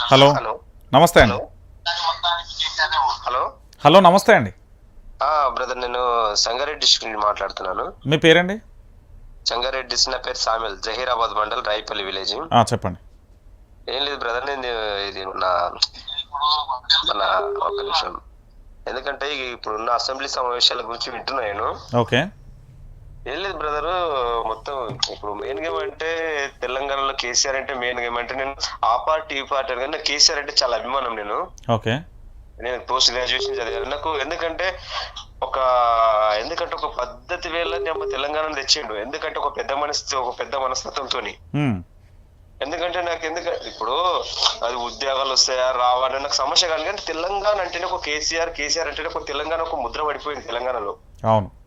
Hello. Hello. నమస్తే అండి. Hello. Hello. నమస్తే అండి. బ్రదర్ నేను సంగారెడ్డి డిస్ట్రిక్ట్ నుండి మాట్లాడుతున్నాను. మీ పేరండి? సంగారెడ్డి నా పేరు సామిల్ జహీరాబాద్ మండల్ రాయపల్లి విలేజ్. చెప్పండి. ఏం లేదు బ్రదర్ నేను ఇది నా మన ఒక నిమిషం. ఎందుకంటే ఇప్పుడున్న అసెంబ్లీ సమావేశాల గురించి వింటున్నా నేను. ఓకే. లేదు బ్రదర్ మొత్తం ఇప్పుడు మెయిన్ గేమ్ అంటే తెలంగాణలో కేసీఆర్ అంటే మెయిన్ గేమ్ అంటే నేను ఆ పార్టీ ఈ పార్టీ అని కానీ నాకు కేసీఆర్ అంటే చాలా అభిమానం నేను. ఓకే. నేను పోస్ట్ గ్రాడ్యుయేషన్ చదివాను. నాకు ఎందుకంటే ఒక ఎందుకంటే ఒక పద్ధతి వేళ నేను తెలంగాణ తెచ్చిండు. ఎందుకంటే ఒక పెద్ద మనసు ఒక పెద్ద మనస్తత్వంతో ఎందుకంటే నాకు ఎందుకంటే ఇప్పుడు అది ఉద్యోగాలు వస్తాయా రావా అని నాకు సమస్య కాదు. కానీ తెలంగాణ అంటేనే ఒక కేసీఆర్ కేసీఆర్ అంటేనే ఒక తెలంగాణ ఒక ముద్ర పడిపోయింది తెలంగాణలో. అవును.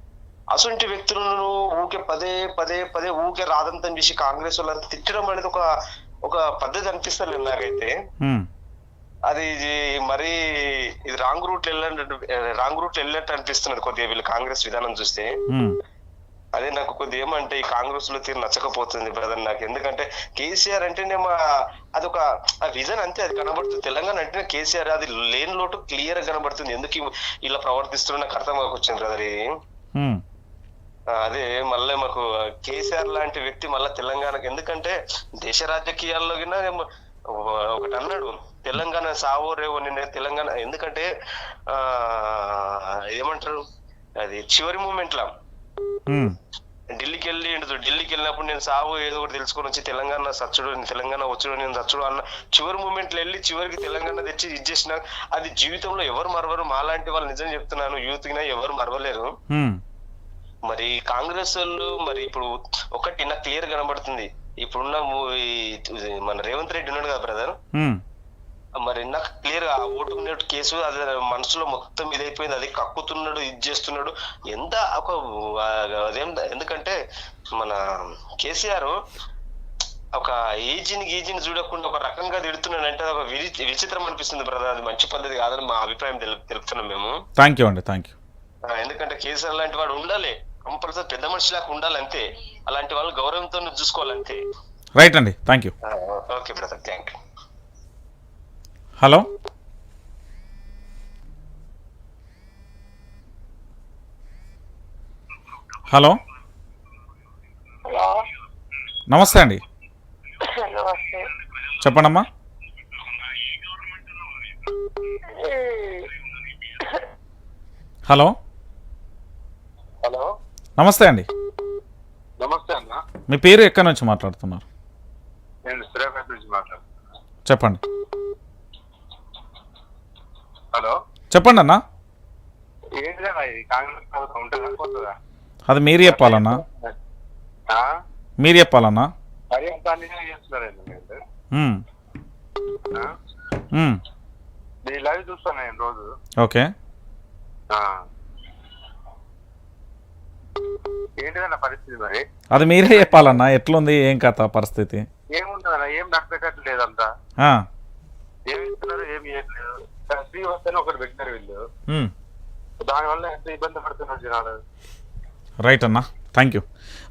అసంటి వ్యక్తులను ఊకే పదే పదే పదే ఊకే రాదంతం చేసి కాంగ్రెస్ వాళ్ళంతా తిట్టడం అనేది ఒక ఒక పద్ధతి అనిపిస్తుంది నాకైతే. అది ఇది మరి ఇది రాంగ్ రూట్ వెళ్ళినట్టు రాంగ్ రూట్ వెళ్ళినట్టు అనిపిస్తున్నది కొద్దిగా వీళ్ళు కాంగ్రెస్ విధానం చూస్తే. అదే నాకు కొద్దిగా ఏమంటే ఈ కాంగ్రెస్లో తీరు నచ్చకపోతుంది బ్రదర్ నాకు. ఎందుకంటే కేసీఆర్ అంటేనే మా అదొక ఆ విజన్ అంతే అది కనబడుతుంది. తెలంగాణ అంటేనే కేసీఆర్ అది లేని లోటు క్లియర్గా కనబడుతుంది. ఎందుకు ఇలా ప్రవర్తిస్తున్నా నాకు అర్థం వచ్చింది బ్రదర్ ఇది. అదే మళ్ళీ మాకు కేసీఆర్ లాంటి వ్యక్తి మళ్ళీ తెలంగాణకి. ఎందుకంటే దేశ రాజకీయాల్లో ఒకటి అన్నాడు తెలంగాణ సావో రేవో నిన్న తెలంగాణ ఎందుకంటే ఆ ఏమంటారు అది చివరి మూమెంట్ లా. ఢిల్లీకి వెళ్ళి ఢిల్లీకి వెళ్ళినప్పుడు నేను సావు ఏదో ఒకటి తెలుసుకొని వచ్చి తెలంగాణ సచ్చుడు తెలంగాణ వచ్చుడు నేను సచ్చుడు అన్న చివరి మూమెంట్లో వెళ్ళి చివరికి తెలంగాణ తెచ్చి ఇచ్చేసిన అది జీవితంలో ఎవరు మరవరు? మాలాంటి వాళ్ళు నిజం చెప్తున్నాను యూత్ గిన ఎవరు మరవలేరు. మరి కాంగ్రెస్ వాళ్ళు మరి ఇప్పుడు ఒకటి నాకు క్లియర్ కనబడుతుంది. ఇప్పుడున్న మన రేవంత్ రెడ్డి ఉన్నాడు కదా బ్రదర్? మరి నాకు క్లియర్గా ఓటు కేసు అది మనసులో మొత్తం ఇదైపోయింది. అది కక్కుతున్నాడు ఇది చేస్తున్నాడు. ఎంత ఒక అదేం ఎందుకంటే మన కేసీఆర్ ఒక ఏజిని గీజిని చూడకుండా ఒక రకంగా తిడుతున్నాడు అంటే ఒక విచి- విచిత్రం అనిపిస్తుంది బ్రదర్. అది మంచి పద్ధతి కాదని మా అభిప్రాయం తెలు- తెలుపుతున్నాం మేము. థ్యాంక్ యూ అండి థ్యాంక్ యూ ఎందుకంటే కేసీఆర్ లాంటి వాడు ఉండాలి. కంపల్సరీ పెద్ద మనిషిలాగా ఉండాలి అంతే అలాంటి వాళ్ళు గౌరవంతో చూసుకోవాలంతే రైట్ అండి. Thank you okay brother. Thank you hello hello hello నమస్తే అండి. చెప్పండమ్మా. హలో హలో నమస్తే అండి. నమస్తే అన్న. మీ పేరు ఎక్కడి నుంచి మాట్లాడుతున్నారు? నేను సూర్యాపేట నుంచి మాట్లాడుతున్నాను చెప్పండి. హలో? చెప్పండి అన్న. ఇది కాంగ్రెస్ ప్రభుత్వం ఉంటుందా పోతుందా అది మీరు చెప్పాలన్నా. ఆ? మీరు చెప్పాలన్నా. మరి అంత అన్యాయం చేస్తున్నారండి మీరు? ఉమ్, ఆ? ఉమ్, మీ లైవ్ చూస్తాను నేను రోజు. ఓకే. ఆ. ఏంటిదన్న పరిస్థితి మరి? అది మీరే చెప్పాలన్నా ఎట్లుంది ఏం కథ పరిస్థితి? ఏముంటుందన్న ఏం నష్టకట్టు లేదంతా. ఏమి ఇస్తున్నారు ఏమి చేయట్లేదు. ఒకటి పెట్టినారు వీళ్ళు. దానివల్ల ఎంత ఇబ్బంది పడుతున్నారు జనాలు? రైట్ అన్నా థ్యాంక్ యూ.